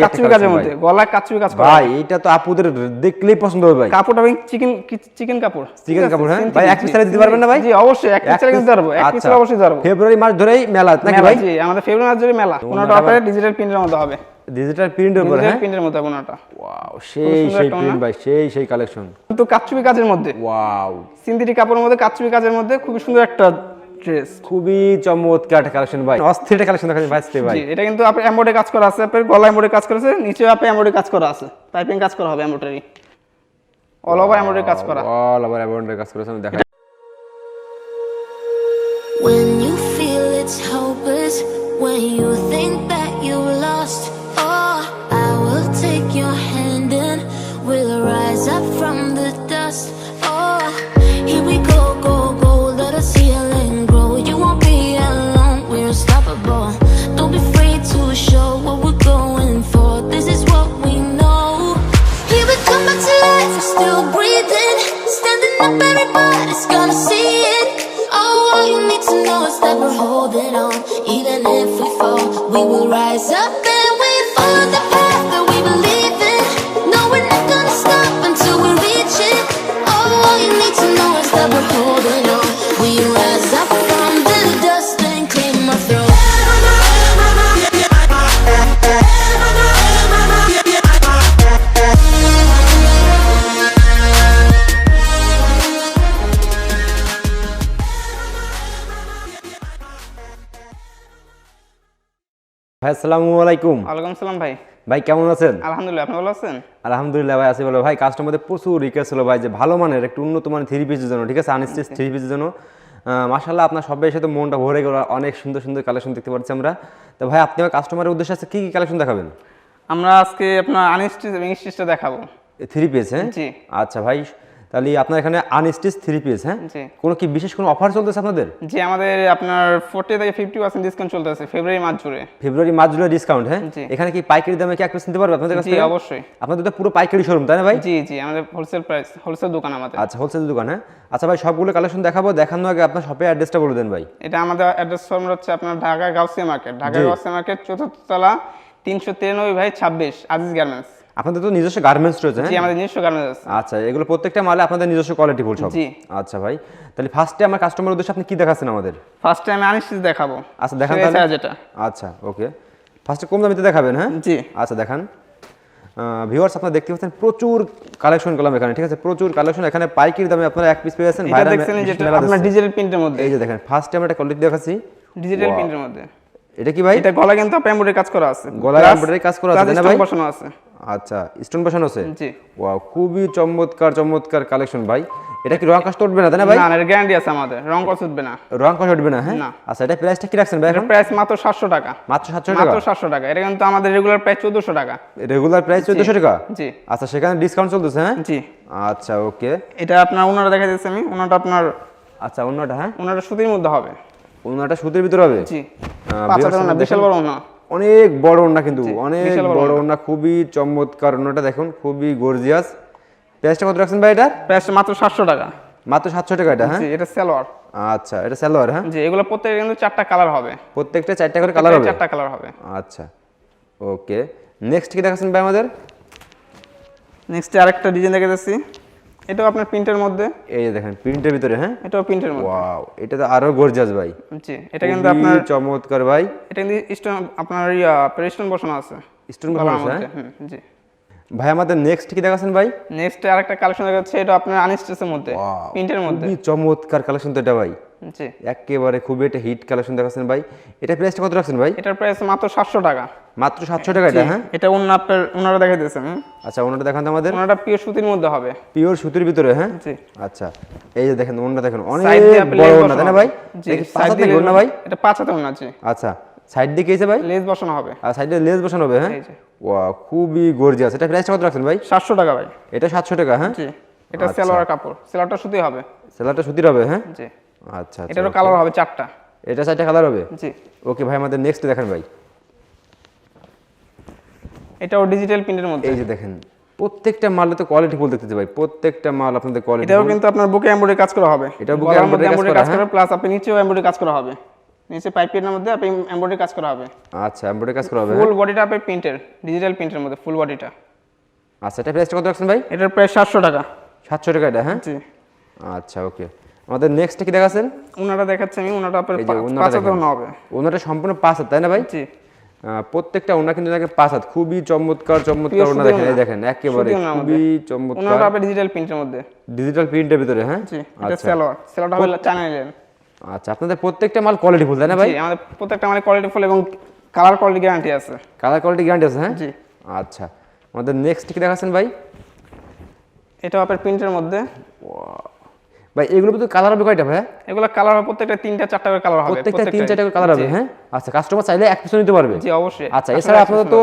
কাচুরি কাজের মধ্যে গলায় কাচুরি কাজ করা। ভাই এটা তো আপুদের দেখলেই পছন্দ হবে ভাই। কাপড়টা ভাই চিকেন চিকেন কাপড়। চিকেন কাপড় হ্যাঁ? ভাই এক পিস দিতে পারবেন না ভাই? জি অবশ্যই এক পিস কিনতে পারব এক পিস। অবশ্যই পারব ফেব্রুয়ারি মাস ধরেই মেলা নাকি ভাই? জি আমাদের ফেব্রুয়ারি মাস জুড়ে মেলা। কোনটা আবার- ডিজিটাল প্রিন্টের মধ্যে হবে। ডিজিটাল প্রিন্টের উপর হ্যাঁ? প্রিন্টের মধ্যে কোনটা। ওয়াও সেই সুন্দর সেই প্রিন্ট ভাই সেই সেই কালেকশন কিন্তু কাচুরি কাজের মধ্যে। ওয়াও সিনথেটিক কাপড়ের মধ্যে কাচুরি কাজের মধ্যে খুবই সুন্দর একটা ড্রেস খুবই চমৎকার কালেকশন ভাই। অস্থির একটা কালেকশন দেখাচ্ছেন ভাই ভাই। এটা কিন্তু আপনি এমোডে কাজ করা আছে আপনার গলা এমোডে কাজ করেছে নিচে আপনার এমোডে কাজ করা আছে। পাইপিং কাজ করা হবে এমব্রয়ডারি। অল ওভার এমোডে কাজ করা। অল ওভার অ্যাবাউন্ডের কাজ করেছে আমি দেখা আসসালামু আলাইকুম। ওয়ালাইকুম সালাম ভাই। ভাই কেমন আছেন? আলহামদুলিল্লাহ আপনি ভালো আছেন? আলহামদুলিল্লাহ ভাই আসি বলো ভাই কাস্টমারদের প্রচুর রিকোয়েস্ট ছিল ভাই যে ভালো মানের একটু উন্নত মানের থ্রি পিসের জন্য ঠিক আছে? আনস্টিচ থ্রি পিসের জন্য। মাসাল্লাহ আপনার সবাই সাথে মনটা ভরে গেল অনেক সুন্দর সুন্দর কালেকশন দেখতে পাচ্ছি আমরা। তো ভাই আপনি আমার কাস্টমারের উদ্দেশ্যে আছে কি কি কালেকশন দেখাবেন? আমরা আজকে আপনার আনস্টিচ এবং স্টিচটা দেখাবো। থ্রি পিস হ্যাঁ? জি। আচ্ছা ভাই তাহলে আপনার এখানে আনস্টিচ থ্রি পিস হ্যাঁ? কোনো কি বিশেষ কোনো অফার চলতেছে আপনাদের? জি আমাদের আপনার ফোর্টি থেকে ফিফটি পার্সেন্ট ডিসকাউন্ট চলতেছে ফেব্রুয়ারি মাস জুড়ে। ফেব্রুয়ারি মার্চ জুড়ে ডিসকাউন্ট হ্যাঁ? এখানে কি পাইকারি দামে কি এক পিস নিতে পারবে আপনাদের কাছ অবশ্যই। আপনাদের তো পুরো পাইকারি শোরুম তাই না ভাই? জি জি আমাদের হোলসেল প্রাইস হোলসেল দোকান আমাদের। আচ্ছা হোলসেল দোকান হ্যাঁ? আচ্ছা ভাই সবগুলো কালেকশন দেখাবো দেখানোর আগে আপনার শপের অ্যাড্রেসটা বলে দেন ভাই। এটা আমাদের অ্যাড্রেস ফর্ম হচ্ছে আপনার ঢাকা গাউসিয়া মার্কেট ঢাকা। গাউসিয়া মার্কেট চতুর্থ তলা তিনশো তিরানব্বই ভাই ছাব্বিশ আজিজ গার্মেন্টস আপনাদের তো নিজস্ব গার্মেন্টস রয়েছে জি হ্যাঁ? আমাদের নিজস্ব গার্মেন্টস আছে। আচ্ছা এগুলো প্রত্যেকটা মালে আপনাদের নিজস্ব কোয়ালিটি ফুল সব। জি। আচ্ছা ভাই তাহলে ফার্স্টে আমার কাস্টমার উদ্দেশ্যে আপনি কি দেখাচ্ছেন আমাদের? ফার্স্ট টাইম আনিস্টিচ দেখাবো। আচ্ছা দেখান তাহলে। যেটা আচ্ছা ওকে ফার্স্টে কম দামিতে দেখাবেন হ্যাঁ? জি। আচ্ছা দেখান। ভিউয়ার্স আপনারা দেখতে পাচ্ছেন প্রচুর কালেকশন করলাম এখানে ঠিক আছে? প্রচুর কালেকশন এখানে পাইকারি দামে আপনারা এক পিস পেয়ে যাচ্ছেন ভাইরা দেখছেন যেটা আপনার ডিজিটাল প্রিন্টের মধ্যে। এই যে দেখেন ফার্স্টে আমরা একটা কোয়ালিটি দেখাচ্ছি। ডিজিটাল প্রিন্টের মধ্যে। এটা কি ভাই? এটা গলা কিন্তু এমব্রয়ডারি কাজ করা আছে। গলায় Plus- কাজ করা আছে, না ভাই? বসানো আছে। আচ্ছা স্টোন বসানো আছে? জি। ওয়াও খুবই চমৎকার চমৎকার কালেকশন ভাই। এটা কি রং কাস্ট উঠবে না তাই না ভাই? না এর গ্যারান্টি আছে আমাদের। রং কস উঠবে না। রং কাস্ট উঠবে না হ্যাঁ? আচ্ছা এটা প্রাইসটা কি রাখছেন ভাই এখন? প্রাইস মাত্র সাতশো টাকা। মাত্র সাতশো টাকা? মাত্র সাতশো টাকা। এটা কিন্তু আমাদের রেগুলার প্রাইস চোদ্দশো টাকা। রেগুলার প্রাইস চোদ্দশো টাকা? জি। আচ্ছা সেখানে ডিসকাউন্ট চলতেছে হ্যাঁ? জি। আচ্ছা ওকে এটা আপনার ওনারা দেখা যাচ্ছে আমি। ওনাটা আপনার আচ্ছা অন্যটা হ্যাঁ? ওনাটা সুতির মধ্যে হবে। অন্যটা সুতির ভিতরে হবে? জি। ওনা বিশাল বড় ওনা অনেক বড় ওন্না কিন্তু অনেক বড় ওন্না খুবই চমৎকার ওন্নাটা দেখুন খুবই গর্জিয়াস প্রাইসটা কত রাখছেন ভাই এটা? প্রাইস মাত্র সাতশো টাকা। মাত্র সাতশো টাকা এটা হ্যাঁ? এটা সালোয়ার। আচ্ছা এটা স্যালোয়ার হ্যাঁ? জি এগুলো প্রত্যেক কিন্তু চারটা কালার হবে। প্রত্যেকটা চারটা করে কালার হবে? চারটা কালার হবে। আচ্ছা ওকে। নেক্সট কি দেখাচ্ছেন ভাই আমাদের? নেক্সট আরেকটা ডিজাইন দেখে যাচ্ছি। এটাও আপনার প্রিন্টের মধ্যে? এই দেখেন প্রিন্টের ভিতরে হ্যাঁ? এটাও প্রিন্টের মধ্যে। ওয়াও এটা তো আরও গর্জিয়াস ভাই। জি এটা কিন্তু আপনার চমৎকার ভাই। এটা কিন্তু স্টোন আপনার ইয়া বসানো আছে। স্টোন বসানো আছে, মধ্যে, জি। ভাই আমাদের নেক্সট কি দেখাছেন ভাই? নেক্সট আরেকটা কালেকশন দেখাচ্ছে এটা আপনার আনস্টেসের মধ্যে প্রিন্টের মধ্যে। চমৎকার কালেকশন তো এটা ভাই। জি। একেবারে খুবই একটা হিট কালেকশন দেখাচ্ছেন ভাই। এটা প্রাইসটা কত রাখছেন ভাই? এটার প্রাইস মাত্র সাতশো টাকা। মাত্র সাতশো টাকা এটা হ্যাঁ? এটা অন্য আপনার ওনারা দেখা দিয়েছে হুম? আচ্ছা ওনাটা দেখান তো আমাদের। ওনাটা পিওর সুতির মধ্যে হবে। পিওর সুতির ভিতরে হ্যাঁ? জি। আচ্ছা এই যে দেখেন ওনটা দেখেন অনেক বড় ওনা তাই না ভাই? নাকি ভাই। এটা পাঁচ হাতে ওনা জি। আচ্ছা সাইড দিয়ে কেছে ভাই? লেস বসানো হবে। আর সাইডে লেস বসানো হবে হ্যাঁ। ওয়া খুবই গর্জিয়াস এটা প্রাইসটা কত রাখছেন ভাই? সাতশো টাকা ভাই। এটা সাতশো টাকা হ্যাঁ? জি এটা আচ্ছা। সেলোয়ার কাপড়। সেলোয়ারটা সুতি হবে। সেলারটা সুতির হবে হ্যাঁ? জি। আচ্ছা আচ্ছা এটারও কালার হবে চারটা। এটা চারটা কালার হবে? জি। ওকে ভাই আমাদের নেক্সট দেখেন ভাই। এটাও ডিজিটাল প্রিন্টের মধ্যে। এই যে দেখেন প্রত্যেকটা মালে তো কোয়ালিটি ফুল দেখতেছে ভাই প্রত্যেকটা মাল আপনাদের কোয়ালিটি এটাও কিন্তু আপনার বুকে এমব্রয়ডারি কাজ করা হবে। এটাও বুকে এমব্রয়ডারি কাজ করা প্লাস আপনি নিচেও এমব্রয়ডারি কাজ করা হবে। নিচে পাইপের মধ্যে আপনি এমব্রয়ডারি কাজ করা হবে। আচ্ছা এমব্রয়ডারি কাজ করা হবে ফুল বডিটা আপনি প্রিন্টের ডিজিটাল প্রিন্টের মধ্যে ফুল বডিটা আচ্ছা এটা প্রাইসটা কত রাখছেন ভাই? এটার প্রায় সাতশো টাকা। সাতশো টাকা এটা হ্যাঁ? জি। আচ্ছা ওকে আমাদের নেক্সট কি দেখাচ্ছেন? ওনাটা দেখাচ্ছি আমি ওনাটা আপনার পাঁচ। হাজার হবে। ওনাটা সম্পূর্ণ পাঁচ হাত তাই না ভাই? জি। প্রত্যেকটা ওনা কিন্তু দেখেন পাঁচ হাত। খুবই চমৎকার চমৎকার ওনা দেখেন। এই দেখেন একেবারে খুবই ওনাটা চমৎকার আপনার ডিজিটাল প্রিন্টের মধ্যে। ডিজিটাল প্রিন্টের ভিতরে হ্যাঁ? জি এটা আচ্ছা। সেলোয়ার সেলোয়ারটা হবে চায়না নিলেন আচ্ছা আপনাদের প্রত্যেকটা মাল কোয়ালিটি ফুল তাই না ভাই? জি আমাদের প্রত্যেকটা মানে কোয়ালিটি ফুল এবং কালার কোয়ালিটি গ্যারান্টি আছে। কালার কোয়ালিটি গ্যারান্টি আছে হ্যাঁ? জি। আচ্ছা আমাদের নেক্সট কি দেখাচ্ছেন ভাই? এটা আপনার প্রিন্টের মধ্যে। ভাই এগুলো কিন্তু কালার হবে কয়টা ভাই এগুলো কালার হবে প্রত্যেকটা তিনটা চারটা করে কালার হবে প্রত্যেকটা তিন। চারটা কালার হবে হ্যাঁ? আচ্ছা কাস্টমার চাইলে এক পিছু নিতে পারবে। জি অবশ্যই। আচ্ছা এছাড়া আপনাদের তো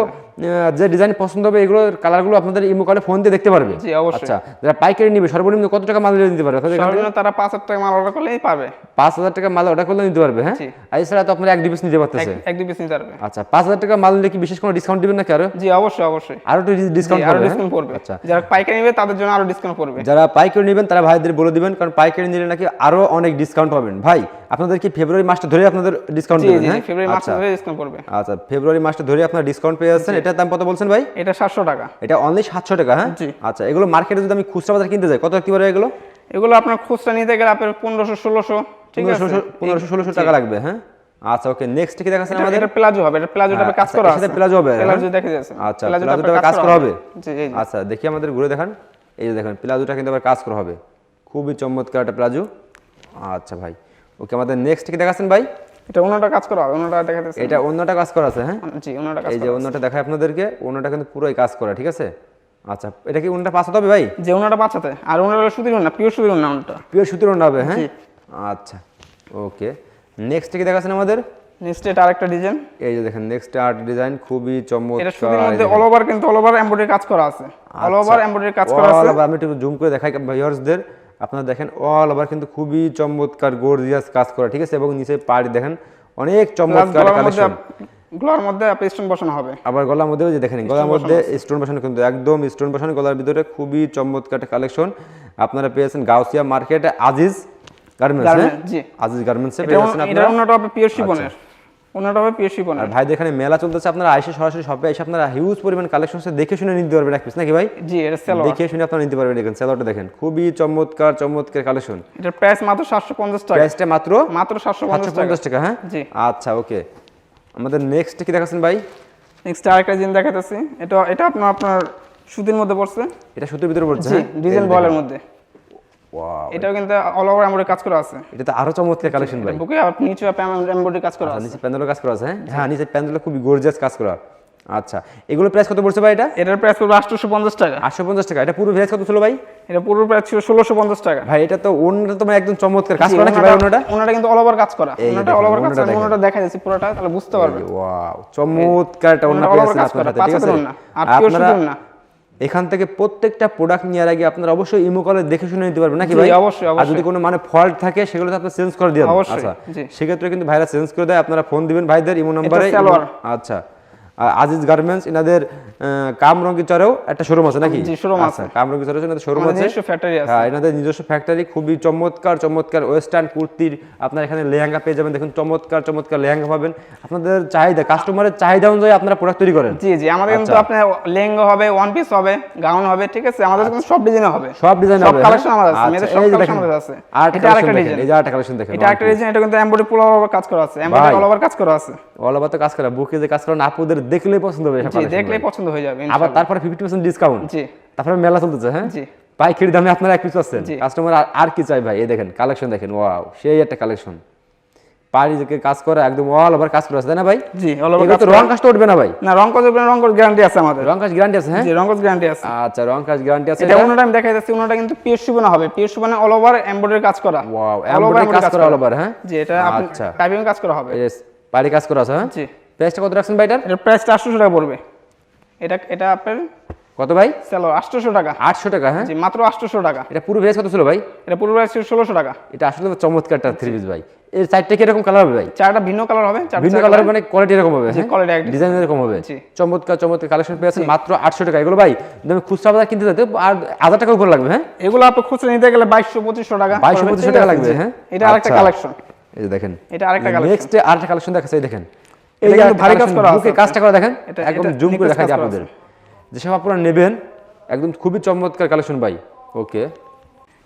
যে ডিজাইন পছন্দ হবে এগুলো কালারগুলো আপনাদের ইমো কলে ফোন দিয়ে দেখতে পারবে। জি, অবশ্যই। আচ্ছা যারা পাইকারি নিবে সর্বনিম্ন কত টাকা মাল নিতে পারবে? থেকে? সর্বনিম্ন তারা পাঁচ হাজার টাকা মাল অর্ডার করলেই পাবে। পাঁচ হাজার টাকা মাল অর্ডার করলে নিতে পারবে হ্যাঁ। আর এছাড়া তো আপনারা এক ডিপিস নিতে পারতেছে। এক দুই পিস নিতে পারবে। আচ্ছা পাঁচ হাজার টাকা মাল নিলে কি বিশেষ কোনো ডিসকাউন্ট দিবেন নাকি আরও? জি অবশ্যই অবশ্যই। আরও একটু ডিসকাউন্ট আরও ডিসকাউন্ট পড়বে। আচ্ছা। যারা পাইকারি নেবে তাদের জন্য আরও ডিসকাউন্ট পড়বে। যারা পাইকারি নেবেন তারা ভাইদের বলে দিবেন কারণ পাইকারি নিলে নাকি আরও অনেক ডিসকাউন্ট পাবেন। ভাই আপনাদের কি ফেব্রুয়ারি মাসটা ধরে আপনাদের ডিসকাউন্ট দেবেন হ্যাঁ? ফেব্রুয়ারি মাস আচ্ছা। ধরে ডিসকাউন্ট পড়বে। আচ্ছা ফেব্রুয়ারি মাসটা ধরে আপনারা ডিসকাউন্ট পেয়ে যাচ্ছেন। এটার দাম কত বলছেন ভাই? এটা সাতশো টাকা। এটা অনলি সাতশো টাকা হ্যাঁ? আচ্ছা এগুলো মার্কেটে যদি আমি খুচরা বাজার কিনতে যাই কত কি পারে এগুলো? এগুলো আপনার খুচরা নিতে গেলে আপনার পনেরোশো ষোলোশো ঠিক আছে? পনেরোশো ষোলোশো টাকা লাগবে হ্যাঁ? আচ্ছা ওকে নেক্সট কি দেখাচ্ছেন এটা- আমাদের? এটা প্লাজো হবে এটা প্লাজোটা কাজ করা আছে। প্লাজো হবে? প্লাজো দেখে যাচ্ছে। আচ্ছা প্লাজোটা কাজ করা হবে? জি যে। আচ্ছা দেখি আমাদের ঘুরে দেখান। এই যে দেখেন প্লাজোটা কিন্তু আবার কাজ করা হবে। খুবই চমৎকার একটা প্লাজো আচ্ছা ভাই। ওকে আমাদের নেক্সট কি দেখাচ্ছেন ভাই? এটা অন্যটা কাজ করা হবে অন্যটা দেখা যাচ্ছে এটা অন্যটা কাজ করা আছে হ্যাঁ? জি অন্যটা কাজ এই যে অন্যটা দেখায় আপনাদেরকে অন্যটা কিন্তু পুরোই কাজ করা ঠিক আছে? আচ্ছা এটা কি অন্যটা পাঁচ হবে ভাই? যে অন্যটা বাঁচাতে আর হলো সুতির না পিওর সুতির না অন্যটা। পিওর সুতির অন্য হবে হ্যাঁ? জি। আচ্ছা ওকে। নেক্সট কি দেখাচ্ছেন আমাদের? নেক্সট এটা আরেকটা ডিজাইন এই যে দেখেন নেক্সট আর্ট ডিজাইন খুবই চমৎকার এটা সুতির মধ্যে অল ওভার কিন্তু অল ওভার এমব্রয়ডারি কাজ করা আছে। অল ওভার এমব্রয়ডারি কাজ করা আছে। আমি একটু জুম করে দেখাই ভিউয়ার্সদের আপনারা দেখেন অল ওভার কিন্তু খুবই চমৎকার গর্জিয়াস কাজ করা ঠিক আছে? এবং নিচে পাড়ি দেখেন অনেক চমৎকার কালেকশন গলার মধ্যে আপনি স্টোন বসানো হবে। আবার গলার মধ্যে যে দেখেন গলার মধ্যে স্টোন বসানো কিন্তু একদম স্টোন বসানো গলার ভিতরে খুবই চমৎকার কালেকশন আপনারা পেয়েছেন গাউসিয়া মার্কেটে আজিজ গার্মেন্টস হ্যাঁ? জি। আজিজ গার্মেন্টসে এটা পেয়েছেন এটা আপনারা। অন্যটা হবে পিওর শিপনের অন্যটা হবে পিওর আর ভাইদের এখানে মেলা চলতেছে আপনারা আইসে সরাসরি শপে এসে আপনারা হিউজ পরিমাণ কালেকশন দেখে শুনে নিতে পারবেন এক পিস নাকি ভাই? জি এটা দেখে শুনে আপনারা নিতে পারবেন দেখেন স্যালোয়ারটা দেখেন। খুবই চমৎকার চমৎকার কালেকশন এটার প্রাইস মাত্র সাতশো পঞ্চাশ টাকা। প্রাইসটা মাত্র মাত্র সাতশো সাতশো পঞ্চাশ টাকা হ্যাঁ? জি। আচ্ছা ওকে আমাদের নেক্সট কি দেখাচ্ছেন ভাই? নেক্সট আরেকটা জিন দেখাতেছি। এটা এটা আপনার আপনার সুতির মধ্যে পড়ছে। এটা সুতির ভিতরে পড়ছে হ্যাঁ? ডিজাইন বলের মধ্যে। এটাও কিন্তু অল ওভার এমব্রয়ডারি কাজ করা আছে। এটা তো আরও চমৎকার কালেকশন ভাই। বুকে আবার নিচে এমব্রয়ডারি কাজ করা আছে। নিচে প্যান্ডেলও কাজ করা আছে হ্যাঁ? হ্যাঁ নিচে প্যান্ডেলও খুবই গর্জিয়াস কাজ করা। আচ্ছা এগুলো প্রাইস কত পড়ছে ভাই এটা? এটার প্রাইস পড়বে আটশোশো পঞ্চাশ টাকা। আটশো পঞ্চাশ টাকা। এটা পুরো ভেজ কত ছিল ভাই? এটা পুরো প্রাইস ছিল ষোলোশো পঞ্চাশ টাকা। ভাই এটা তো অন্যটা তো মানে একদম চমৎকার। কাজ করা নাকি ভাই অন্যটা ওনাটা? ওনাটা কিন্তু অল ওভার কাজ করা। ওনাটা অল ওভার কাজ করা। ওনাটা দেখা যাচ্ছে পুরোটা তাহলে বুঝতে পারবেন। ওয়াও চমৎকার অন্য ওনাটা কাজ আপনার করা, ঠিক আছে? আর। এখান থেকে প্রত্যেকটা প্রোডাক্ট নেওয়ার আগে আপনারা অবশ্যই ইমো কলে দেখে শুনে নিতে পারবেন নাকি ভাই? অবশ্যই, আর অবশ্যই। যদি কোনো মানে ফল্ট থাকে সেগুলো তো আপনি চেঞ্জ করে দিয়ে অবশ্যই, আচ্ছা সেক্ষেত্রে কিন্তু ভাইরা চেঞ্জ করে দেয় আপনারা ফোন দিবেন ভাইদের ইমো নম্বরে আচ্ছা। আজিজ গার্মেন্টস এনাদের কামরঙ্গি চরেও একটা শোরুম আছে নাকি? showroom আচ্ছা কামরঙ্গি চরে এনাদের শোরুম আছে। নিজস্ব ফ্যাক্টরি আছে। হ্যাঁ এনাদের নিজস্ব ফ্যাক্টরি খুবই চমৎকার চমৎকার ওয়েস্টার্ন কুর্তির আপনার এখানে লেহেঙ্গা পেয়ে যাবেন। দেখুন চমৎকার চমৎকার লেহেঙ্গা পাবেন। আপনাদের চাহিদা কাস্টমারের চাহিদা অনুযায়ী আপনারা প্রোডাক্ট তৈরি করেন। জি জি আমাদের কিন্তু আচ্ছা। আপনার লেহেঙ্গা হবে ওয়ান পিস হবে গাউন হবে ঠিক আছে? আমাদের কিন্তু সব ডিজাইন হবে। সব ডিজাইন হবে সব কালেকশন আমাদের আছে। আচ্ছা, মেয়েদের সব কালেকশন আমাদের আছে। আরেকটা এটা আরেকটা ডিজাইন এই যে আরেকটা কালেকশন দেখেন এটা একটা ডিজাইন এটা কিন্তু এমব্রয়ডারি পুরো কাজ করা আছে। এমব্রয়ডারি অল ওভার কাজ করা আছে। অল ওভার তো কাজ করা বুকে যে কাজ করেন আপুদের দেখলেই পছন্দ হবে জি ভাই। পছন্দ হয়ে যাবে আবার তারপরে ফিফটি পার্সেন্ট ডিসকাউন্ট জি। তারপরে মেলা চলতেছে হ্যাঁ? জি। পাইকারি দামে আপনারা এক পিস পাচ্ছেন। কাস্টমার আর কি চাই ভাই? এই দেখেন কালেকশন দেখেন ওয়াও সেই একটা কালেকশন পাড়ি থেকে কাজ করা একদম অল ওভার কাজ করা আছে না ভাই? জি অল ওভার কাজ রং কাজটা উঠবে না ভাই? না রং কজ রং কজ গ্যারান্টি আছে আমাদের। রং কাজ গ্যারান্টি আছে হ্যাঁ? জি রং কজ গ্যারান্টি আছে। আচ্ছা রং কাজ গ্যারান্টি আছে এটা অন্যটা আমি দেখাই যাচ্ছি অন্যটা কিন্তু পিওর সুবানা হবে। পিওর সুবানা অল ওভার এমব্রয়ডারি কাজ করা। ওয়াও এমব্রয়ডারি কাজ করা অল ওভার হ্যাঁ? জি এটা আপনি আচ্ছা। টাইপিং কাজ করা হবে। পাড়ি কাজ করা আছে হ্যাঁ? জি। প্রাইসটা কত রাখছেন ভাই এটার এটার প্রাইসটা আটশোশো টাকা পড়বে। এটা এটা আপনার কত ভাই? চলো আটশোশো টাকা। আটশো টাকা হ্যাঁ? জি মাত্র আটশোশো টাকা। এটা পুরো ভেজ কত ছিল ভাই? এটা পুরো প্রাইস ছিল ষোলোশো টাকা। এটা আসলে তো চমৎকার একটা থ্রি পিস ভাই। এর চারটে কীরকম কালার হবে ভাই? চারটা ভিন্ন কালার হবে চারটা ভিন্ন কালার মানে কোয়ালিটি এরকম হবে হ্যাঁ? quality একদম। ডিজাইন এরকম হবে। জি। চমৎকার চমৎকার কালেকশন পেয়েছেন মাত্র আটশো টাকা। এগুলো ভাই তুমি খুচরা বাজার কিনতে যেতে আর হাজার টাকা উপর লাগবে হ্যাঁ? এগুলো আপনি খুচরা নিতে গেলে বাইশশো পঁচিশশো টাকা 2200 পড়বে, 2500 টাকা লাগবে, হ্যাঁ? এটা আরেকটা আচ্ছা। কালেকশন এই যে দেখেন। এটা আরেকটা collection। নেক্সট আরেকটা কালেকশন দেখাচ্ছে দেখেন। এটা কিন্তু ভারী কাজ করা আছে। বুকে কাজটা করা দেখেন। এটা- একদম জুম করে কাজ করা আপনাদের। যেসব আপনারা নেবেন একদম খুবই চমৎকার কালেকশন ভাই। ওকে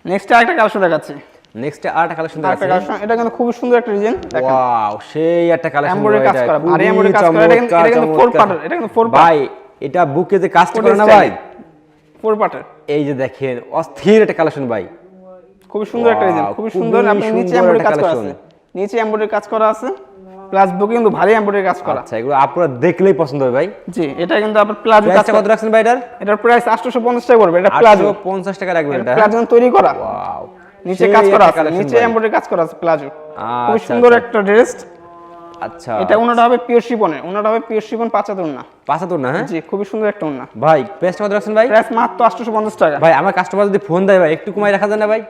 নেক্সট আরেকটা কালেকশন দেখাচ্ছি। নেক্সট আরেকটা কালেকশন দেখাচ্ছি। কালেকশন এটা কিন্তু খুব সুন্দর একটা ডিজাইন দেখেন। ওয়াও সেই একটা কালেকশন Embroidery কাজ করা, ভারী embroidery কাজ করা, এটা কিন্তু- এটা কিন্তু four part-এর, এটা কিন্তু part। ভাই এটা বুকে যে কাজটা করে না। ভাই? ফোর পার্টের এই যে দেখেন অস্থির একটা কালেকশন ভাই। খুবই সুন্দর একটা ডিজাইন খুবই সুন্দর আপনি নিচে এমব্রয়ডারি কাজ করা আছে। নিচে এমব্রয়ডারি কাজ করা আছে। প্লাস বুকে কিন্তু ভারী এমব্রয়ডারি কাজ করা। আচ্ছা এগুলো আপনারা দেখলেই পছন্দ হবে ভাই। জি এটা কিন্তু আপনার প্লাজো কাজ কত রাখছেন ভাই এটার? এটার প্রাইস 850 টাকা পড়বে এটা প্লাজো 850 টাকা রাখবেন এটা প্লাজো তৈরি করা। ওয়াও নিচে কাজ করা আছে নিচে এমব্রয়ডারি কাজ করা আছে প্লাজো খুব সুন্দর আচ্ছা। একটা ড্রেস আচ্ছা। এটা ওনাটা হবে পিওর শিপনের ওনাটা হবে পিওর পাঁচাতুর না পাঁচা তো না হ্যাঁ? জি খুবই সুন্দর একটা ওনা ভাই প্রাইসটা কত রাখছেন ভাই? প্রাইস মাত্র 850 টাকা। ভাই আমার কাস্টমার যদি ফোন দেয় ভাই একটু কমাই রাখা যায় না ভাই?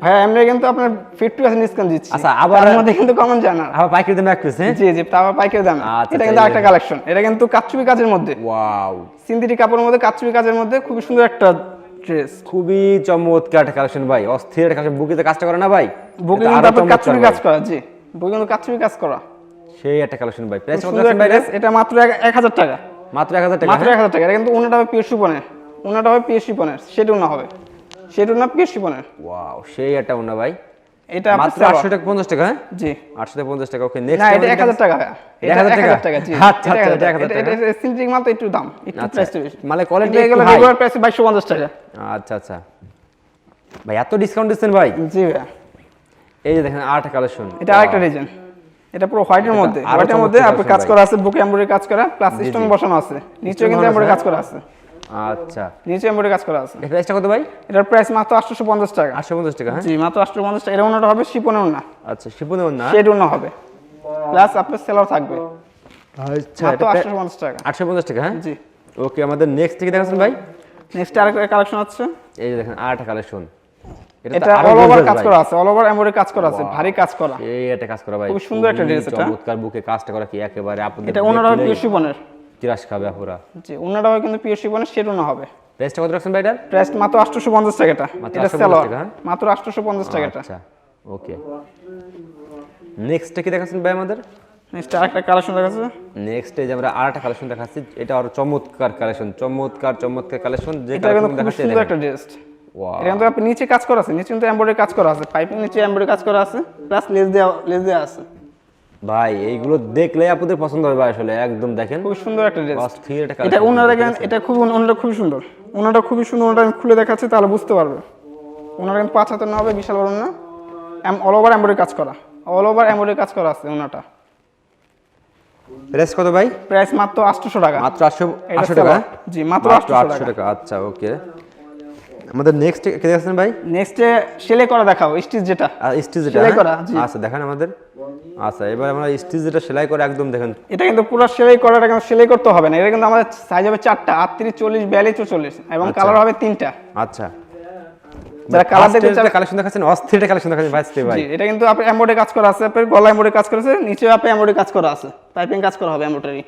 ভাই আমরা কিন্তু আপনার 50% ডিসকাউন্ট দিচ্ছি। আচ্ছা, আবার- কিন্তু কমন জানা আবার পাইকারি দামে এক পিস হ্যাঁ জি জি তারপর পাইকারি দাম। আচ্ছা, এটা কিন্তু দেখেন। কালেকশন এটা কিন্তু কাচ্চুবি কাজের মধ্যে। ওয়াও। সিনথেটিক কাপড়ের মধ্যে কাচ্চুবি কাজের মধ্যে খুবই সুন্দর একটা ড্রেস খুবই চমৎকার একটা কালেকশন ভাই। অস্থির একটা কালেকশন বুকিতে কাজটা করে না ভাই? চমৎকার কাজ করা জি। বুকে কিন্তু কাচ্চুবি কাজ করা। সেই একটা কালেকশন ভাই। প্রাইস কত রাখছেন একটা ভাই এটা মাত্র এক- এক হাজার টাকা। মাত্র 1000 টাকা মাত্র হ্যাঁ? এক হাজার টাকা। এটা কিন্তু ওনাটা হবে পিওর শিপনের ওনাটা হবে পিওর শিপনের সেটা না হবে। সেটা না পিওর ওয়াও সেই ওনা ভাই। এটা মাত্র সালোয়ার। 800 টাকা 50 টাকা হ্যাঁ? জি। 800 টাকা 50 টাকা ওকে না এটা এক হাজার টাকা। 1000 টাকা? জি। আচ্ছা, আচ্ছা, 1000 এটা টাকা। 1000 এটা- মাল তো একটু দাম একটু আচ্ছা, প্রাইসটা বেশি। মানে এগুলো রেগুলার প্রাইস টাকা। আচ্ছা আচ্ছা। ভাই এত ডিসকাউন্ট দিচ্ছেন ভাই। জি ভাইয়া। এই যে দেখেন আরেকটা কালেকশন এটা আরেকটা ডিজাইন এটা পুরো হোয়াইটের মধ্যে। হোয়াইটের মধ্যে collection কাজ করা আছে বুকে এমব্রয়ডারি কাজ করা প্লাস স্টোন বসানো আছে। নিচেও কিন্তু এমব্রয়ডারি কাজ করা আছে। আচ্ছা। নিচে এমব্রয়ডারি কাজ করা আছে। প্রাইসটা কত ভাই? এটার প্রাইস মাত্র আটশোশো পঞ্চাশ টাকা। 850 টাকা হ্যাঁ? জি মাত্র আটশো পঞ্চাশ টাকা। এটা ওনাটা হবে শিপনের ওনা। আচ্ছা শিপুনে না শেড ওনা হবে। প্লাস আপনার সেলার থাকবে। আচ্ছা মাত্র এটা আটশো পঞ্চাশ টাকা। 850 টাকা হ্যাঁ? জি। ওকে আমাদের নেক্সট থেকে দেখাচ্ছেন ভাই? নেক্সট আরেকটা কালেকশন আছে। এই যে দেখেন আরেকটা কালেকশন এটা অল ওভার কাজ করা আছে অল ওভার এমব্রয়ডারি কাজ করা আছে ভারী কাজ করা। এই একটা কাজ করা ভাই। খুবই সুন্দর একটা dress এটা। চমৎকার বুকে কাজটা করা কি একেবারে আপনাদের এটা ওনাটা হবে পিওর শিপনের? তিরাস খাবে আপুরা। জি ওনাটা হবে কিন্তু পিওর শিপনের শেড হবে। প্রাইসটা কত রাখছেন ভাই এটার প্রাইস মাত্র আটশোশো পঞ্চাশ টাকাটা মাত্র এটা 850 সেলার টাকা, হ্যাঁ? মাত্র আচ্ছা ওকে। নেক্সটটা কি দেখাচ্ছেন ভাই আমাদের? নেক্সট আরেকটা কালেকশন দেখাচ্ছে। নেক্সট যে আমরা আরেকটা কালেকশন দেখাচ্ছি এটা আরও চমৎকার কালেকশন চমৎকার চমৎকার কালেকশন যে এটা কিন্তু কালেকশন দেখাচ্ছি সুন্দর একটা ড্রেস ওয়াও এটা কিন্তু আপনি নিচে কাজ করা আছে নিচে কিন্তু এমব্রয়ডারি কাজ করা আছে পাইপিং নিচে এমব্রয়ডারি কাজ করা আছে প্লাস লেস দেওয়া লেস দেওয়া আছে। ভাই এইগুলো দেখলে আপনাদের পছন্দ হবে ভাই আসলে একদম দেখেন। খুব সুন্দর একটা ড্রেস। অস্থির একটা এটা ওনারা দেখেন এটা খুব ওনাটা খুবই সুন্দর। ওনাটা খুবই সুন্দর ওনাটা আমি খুলে দেখাচ্ছি তাহলে বুঝতে পারবে। ওনারা কিন্তু পাঁচ হাতের না হবে বিশাল বড় না। অল ওভার এমব্রয়ডারি কাজ করা। অল ওভার এমব্রয়ডারি কাজ করা আছে ওনাটা। প্রাইস কত ভাই? প্রাইস মাত্র আটশোশো টাকা। মাত্র আটশো এটা আটশো টাকা? জি, মাত্র 800 আটশো টাকা। আচ্ছা ওকে আমাদের নেক্সট কে দেখাচ্ছেন ভাই? নেক্সটে সেলাই করা দেখাও স্টিচ যেটা। স্টিচ যেটা সেলাই হ্যাঁ? করা, জি। আচ্ছা দেখেন আমাদের। আচ্ছা এবার আমরা স্টিচ যেটা সেলাই করে একদম দেখেন। এটা কিন্তু পুরো সেলাই করাটা কিন্তু সেলাই করতে হবে না। এটা কিন্তু আমাদের সাইজ হবে চারটা আটত্রিশ চল্লিশ বিয়াল্লিশ চল্লিশ এবং আচ্ছা। কালার হবে তিনটা। আচ্ছা। যারা কালার দেখতে চান কালেকশন দেখাচ্ছেন অস্থির কালেকশন দেখাচ্ছেন ভাই ভাই। জি এটা কিন্তু আপনি এমব্রয়ডারি কাজ করা আছে আপনার গলা এমব্রয়ডারি কাজ করেছে নিচে নিচেও আপনি এমব্রয়ডারি কাজ করা আছে। পাইপিং কাজ করা হবে এমব্রয়ডারি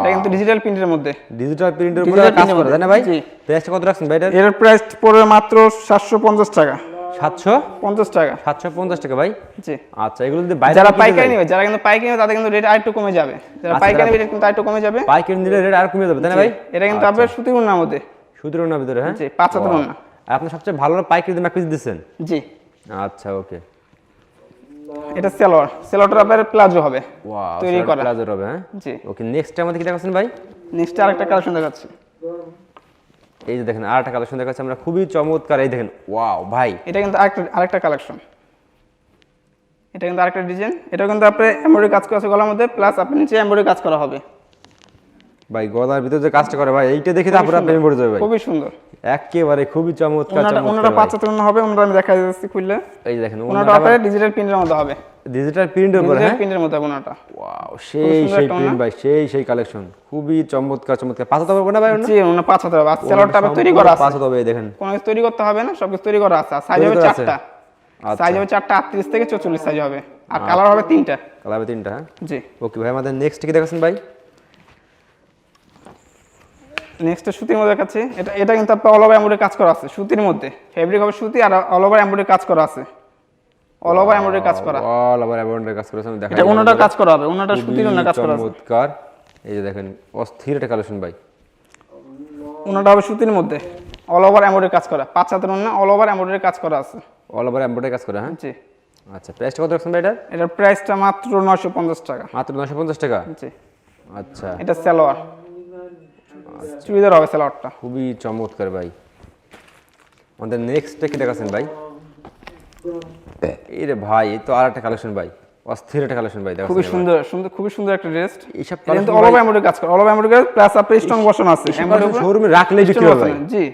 এটা কিন্তু ডিজিটাল প্রিন্টের মধ্যে। ডিজিটাল প্রিন্টের উপরে কাজ করে না ভাই? জি। প্রাইসটা কত রাখছেন ভাই এটা? এর প্রাইস পড়বে মাত্র সাতশো পঞ্চাশ টাকা। সাতশো? পঞ্চাশ টাকা। সাতশো পঞ্চাশ টাকা ভাই? জি। আচ্ছা এগুলো যদি যারা পাইকারি নেবে যারা কিন্তু পাইকারি নেবে তাদের কিন্তু রেট আরেকটু কমে যাবে। যারা আচ্ছা, পাইকারি নেবে কিন্তু আরেকটু কমে যাবে। পাইকারি নিলে রেট আর কমে যাবে তাই না ভাই? এটা কিন্তু আপনার সুতির উন্নার মধ্যে। সুতির ওনার ভিতরে হ্যাঁ? জি, পাঁচ হাতের Wow. আপনি সবচেয়ে ভালো পাইকারি দামে পিস দিচ্ছেন? জি। আচ্ছা ওকে। এটা সেলোয়ার। সেলোয়ারটা আপনার প্লাজো হবে। তৈরি করা। প্লাজো হবে হ্যাঁ? জি। ওকে নেক্সট আমাদের কি দেখাচ্ছেন ভাই? নেক্সট আরেকটা কালেকশন দেখাচ্ছি। এই যে দেখেন আরেকটা কালেকশন দেখাচ্ছি আমরা খুবই চমৎকার। এই দেখেন ওয়াও ভাই। এটা কিন্তু আরেকটা আরেকটা কালেকশন এটা কিন্তু আরেকটা ডিজাইন এটা কিন্তু আপনি এমব্রয়ডারি কাজ করা আছে গলার মধ্যে প্লাস আপনি নিচে এমব্রয়ডারি কাজ করা হবে। ভাই গলার ভিতরে যে কাজটা করে ভাই এইটা দেখে তো আপনারা প্রেমে পড়ে যাবে ভাই। খুবই সুন্দর। একেবারে খুবই চমৎকার ওনাটা ওনাটা চমৎকার পাঁচ হবে ওনাটা আমি দেখা যাচ্ছি খুললে। এই দেখেন ওনাটা আপনার ডিজিটাল প্রিন্টের মধ্যে হবে। ডিজিটাল প্রিন্টের উপরে হ্যাঁ? প্রিন্টের মধ্যে হবে ওনাটা ওয়াও সেই সেই প্রিন্ট ভাই সেই সেই কালেকশন খুবই চমৎকার চমৎকার। পাঁচা তো না ভাই জি ওনা পাঁচ হাতের হবে। আবার তৈরি করা আছে। পাঁচা তবে এই দেখেন। কোনো কিছু তৈরি করতে হবে না সব কিছু তৈরি করা আছে। সাইজ হবে চারটা। আচ্ছা। সাইজ হবে চারটা আটত্রিশ থেকে চৌচল্লিশ সাইজ হবে। আর কালার হবে তিনটা। কালাবে তিনটা হ্যাঁ? জি। ওকে ভাই আমাদের নেক্সট কি দেখাচ্ছেন ভাই? নেক্সট সুতির মধ্যে দেখাচ্ছি। এটা এটা কিন্তু আপনার অল ওভার এমব্রয়ডারি কাজ করা আছে সুতির মধ্যে। ফেব্রিক হবে সুতি আর অল ওভার এমব্রয়ডারি কাজ করা আছে। অল ওভার এমব্রয়ডারি কাজ করা। অল আবার এমব্রয়ডারি কাজ করেছে আমি দেখাই এটা ওনাটা কাজ করা হবে ওনাটা সুতির ওনার কাজ করা চমৎকার। এই যে দেখেন অস্থির একটা কালেকশন ভাই। ওনাটা হবে সুতির মধ্যে। অল ওভার এমব্রয়ডারি কাজ করা। পাঁচ হাতের ওনা অল ওভার এমব্রয়ডারি কাজ করা আছে। অল ওভার এমব্রয়ডারি কাজ করে হ্যাঁ? জি। আচ্ছা প্রাইসটা কত রাখছেন ভাই এটার এটার প্রাইসটা মাত্র নয়শো পঞ্চাশ টাকা। মাত্র নশো পঞ্চাশ টাকা? জি। আচ্ছা। এটা সালোয়ার। চুড়িদার হবে সালোয়ারটা। খুবই চমৎকার ভাই। আমাদের নেক্সটটা কি দেখাচ্ছেন ভাই? এই রে ভাই এই তো আর একটা কালেকশন ভাই। অস্থির একটা কালেকশন ভাই খুবই দেখাচ্ছেন সুন্দর সুন্দর খুবই সুন্দর একটা ড্রেস এইসব এটা কিন্তু অল ওভার এমব্রয়ডারি কাজ করা অল ওভার এমব্রয়ডারি প্লাস আপনার স্টোন বসানো আছে শোরুমে রাখলেই বিক্রি হবে ভাই। জি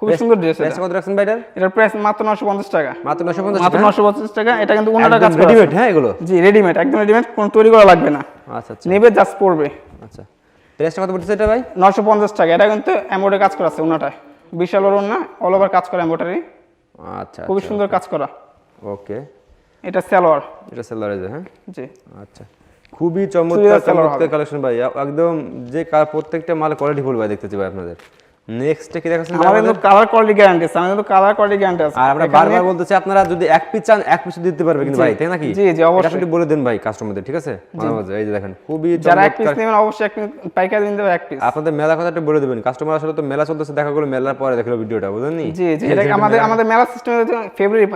খুবই সুন্দর ড্রেস প্রাইসটা কত রাখছেন ভাই এটার এটার প্রাইস মাত্র নশো পঞ্চাশ টাকা। মাত্র নশো পঞ্চাশ মাত্র টাকা? নশো পঞ্চাশ টাকা এটা কিন্তু ওনাটা কাজ করা। রেডিমেড হ্যাঁ এগুলো। জি রেডিমেড একদম রেডিমেড কোনো তৈরি করা লাগবে না। আচ্ছা আচ্ছা। নেবে জাস্ট পড়বে আচ্ছা। প্রাইসটা কত পড়ছে এটা ভাই? নশো পঞ্চাশ টাকা এটা কিন্তু এমব্রয়ডারি কাজ করা আছে ওনাটায় বিশাল ওর না অল ওভার কাজ করা এমব্রয়ডারি আচ্ছা খুব সুন্দর কাজ করা। ওকে। এটা সালোয়ার। এটা সেলারে হ্যাঁ? জি। আচ্ছা। খুবই চমৎকার চমৎকার কালেকশন ভাই একদম যে প্রত্যেকটা মাল কোয়ালিটি ফুল ভাই দেখতেছি ভাই আপনাদের। নেক্সটে কি দেখাচ্ছেন আমাদের? কিন্তু কালার কোয়ালিটি গ্যারান্টি আছে আমাদের কিন্তু কালার কোয়ালিটি গ্যারান্টি আছে। আর আমরা বারবার বলতেছি আপনারা যদি এক পিস চান এক পিস দিতে পারবে কিন্তু ভাই তাই নাকি? জি, জি, অবশ্যই। এটা বলে দেন ভাই কাস্টমারদের ঠিক আছে? মাঝে এই যে দেখেন খুবই যারা এক পিস নেবেন অবশ্যই এক পিস পাইকারি দিন দেবে এক পিস আপনাদের মেলা কথাটা বলে দেবেন কাস্টমার আসলে তো মেলা চলতেছে দেখা করল মেলার পরে দেখল ভিডিওটা বুঝলেন নি? জি জি এটা আমাদের আমাদের মেলা সিস্টেম ফেব্রুয়ারি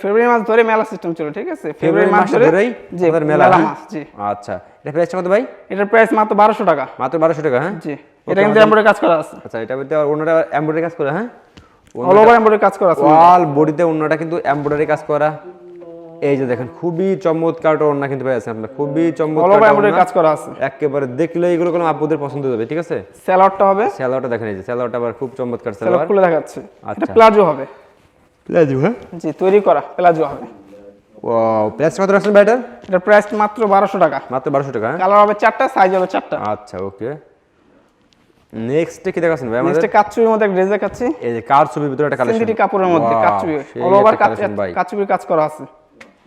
ফেব্রুয়ারি মাস ধরে মেলা সিস্টেম চলে ঠিক আছে? ফেব্রুয়ারি মাস ধরেই মেলা হ্যাঁ? মাস জি। আচ্ছা এটা প্রাইসটা কত ভাই? এটার প্রাইস মাত্র বারোশো টাকা। মাত্র বারোশো টাকা হ্যাঁ? জি। এটা কিন্তু এমব্রয়ডারি কাজ করা আছে। আচ্ছা এটা বলতে অন্যটা এমব্রয়ডারি কাজ করে হ্যাঁ? অল ওভার এমব্রয়ডারি কাজ করা আছে। অল বডিতে অন্যটা কিন্তু এমব্রয়ডারি কাজ করা। এই যে দেখেন খুবই চমৎকার ওড়না কিন্তু পেয়েছেন আপনার খুবই অল চমৎকার ওভার এমব্রয়ডারি কাজ করা আছে। একেবারে দেখলে এগুলো কোনো আপুদের পছন্দ হবে ঠিক আছে? স্যালোয়ারটা হবে। স্যালোয়ারটা দেখেন এই যে স্যালোয়ারটা আবার খুব চমৎকার স্যালোয়ার খুলে দেখাচ্ছে। এটা আচ্ছা। প্লাজো হবে। প্লাজো হ্যাঁ? জি তৈরি করা প্লাজো হবে। ওয়াও প্রাইস কত রাখছেন ভাই এটার? এটার প্রাইস মাত্র বারোশো টাকা। মাত্র বারোশো টাকা হ্যাঁ? কালার হবে চারটা সাইজ হবে চারটা। আচ্ছা ওকে নেক্সট কি দেখাচ্ছেন ভাই আমাদের? নেক্সট কাচুবির মধ্যে একটা ড্রেস দেখাচ্ছি। এই যে ভিতরে একটা কালেকশন সিনথেটিক কাপড়ের মধ্যে কাচুবি অল ওভার কাচুবির কাজ করা আছে।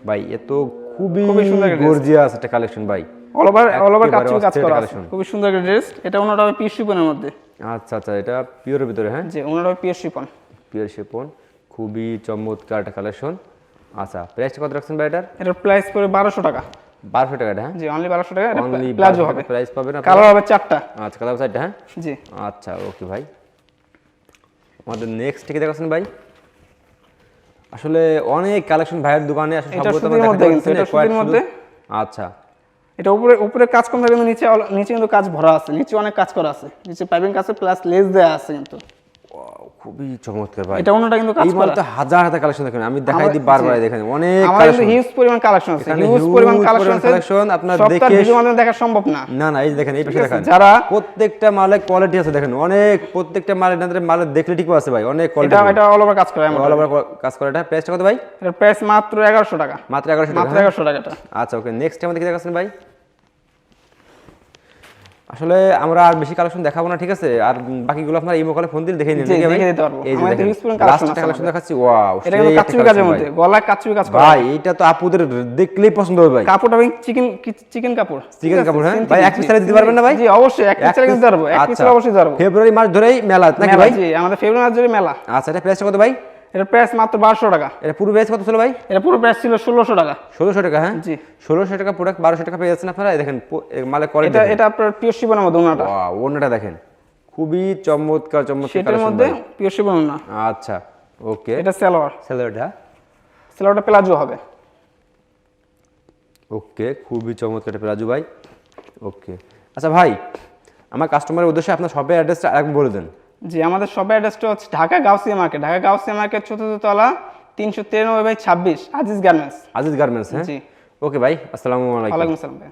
ভাই এ তো খুবই। গর্জিয়াস একটা কালেকশন ভাই। অল ওভার অল ওভার কাচুবি কাজ করা আছে। খুবই সুন্দর একটা ড্রেস এটা ওনাটা হবে পিস শিপনের মধ্যে। আচ্ছা আচ্ছা এটা পিওরের ভিতরে হ্যাঁ? জি ওনাটা হবে পিস শিপন পিওর শেপন খুবই চমৎকার একটা কালেকশন আচ্ছা প্রাইসটা কত রাখছেন ভাই এটার? এটার প্রাইস পড়বে বারোশো টাকা। টাকা হ্যাঁ? জি অনলি বারোশো টাকা অনলি প্লাজো হবে। প্রাইস পাবেন আপনারা? কালার হবে চারটা। আচ্ছা কালার হ্যাঁ? জি। আচ্ছা ওকে ভাই। আমাদের নেক্সট কি দেখাচ্ছেন ভাই? আসলে অনেক কালেকশন ভাইয়ের দোকানে আসলে এটা সবগুলো তো আমরা মধ্যে দেখাতে কিন্তু, পারতেছি না, এটা সুতির মধ্যে। আচ্ছা। এটা উপরে উপরে কাজ কম থাকে কিন্তু নিচে নিচে কিন্তু কাজ ভরা আছে নিচে অনেক কাজ করা আছে। নিচে পাইপিং কাজ প্লাস লেস দেওয়া আছে কিন্তু। খুবই চমৎকার ভাই। এটা অন্যটা কিন্তু কাজ করা। হাজার হাজার কালেকশন দেখেন আমি দেখাই দিই বারবার। দেখেন অনেক কালেকশন হিউজ পরিমাণ কালেকশন আছে হিউজ পরিমাণ কালেকশন আছে। আপনার দেখে- সম্ভব না। না না এই দেখেন এই পাশে দেখেন। যারা- প্রত্যেকটা মালে কোয়ালিটি আছে দেখেন অনেক প্রত্যেকটা মালের এনাদের মালে দেখলে ঠিকও আছে ভাই অনেক কোয়ালিটি এটা অল ওভার কাজ করে অল ওভার কাজ করে এটা প্রাইসটা কত ভাই? প্রাইস মাত্র এগারোশো টাকা। মাত্র এগারোশো টাকা মাত্র হ্যাঁ? এগারোশো টাকা এটা আচ্ছা ওকে নেক্সট আমাদের কি দেখাচ্ছেন ভাই? আসলে আমরা আর বেশি কালেকশন দেখাবো না ঠিক আছে? আর বাকিগুলো আপনার ইমো কলে ফোন দিলে দেখে নিন। ভাই দেখে দিতে পারব। এই যে দেখেন লাস্ট কালেকশন দেখাচ্ছি ওয়াও এটা কিন্তু কাচুরি কাজের মধ্যে। গলায় কাচুরি কাজ করা। ভাই এটা তো আপুদের দেখলেই পছন্দ হবে ভাই। কাপড়টা ভাই চিকেন চিকেন কাপড়। চিকেন কাপড় হ্যাঁ? ভাই এক জি, পিস দিতে পারবেন না ভাই? জি অবশ্যই এক পিস কিন্তু পারব এক পিস আচ্ছা। অবশ্যই পারব। ফেব্রুয়ারি মাস ধরেই মেলা। নাকি ভাই? জি আমাদের ফেব্রুয়ারি মাস জুড়ে মেলা। আচ্ছা এটা প্রাইসটা কত ভাই? এটার প্রাইস মাত্র বারোশো টাকা। এটা পুরো প্রাইস কত ছিল ভাই? এটা পুরো প্রাইস ছিল ষোলোশো টাকা। ষোলোশো টাকা হ্যাঁ? জি। ষোলোশো টাকা প্রোডাক্ট বারোশো টাকা পেয়ে যাচ্ছেন আপনারা। দেখেন এ কোয়ালিটি এটা এটা আপনার পিওর শিবনের মধ্যে ওনাটা ওনাটা দেখেন। খুবই চমৎকার চমৎকার collection মধ্যে। পিওর শিবন না। আচ্ছা ওকে এটা সালোয়ার স্যালাডটা সালোয়ারটা প্লাজো হবে। ওকে খুবই চমৎকার প্লাজো ভাই। ওকে আচ্ছা ভাই আমার কাস্টমারের উদ্দেশ্যে আপনার শপের অ্যাড্রেসটা আরেকবার বলে দেন। জি আমাদের সবাই অ্যাড্রেসটা হচ্ছে ঢাকা গাউসিয়া মার্কেট ঢাকা গাউসিয়া মার্কেট চতুর্থ তলা তিনশো তিরানব্বই বাই ছাব্বিশ আজিজ গার্মেন্টস আজিজ গার্মেন্টস হ্যাঁ? জি। ওকে ভাই আসসালামু আলাইকুম। ওয়ালাইকুম আসসালাম ভাই।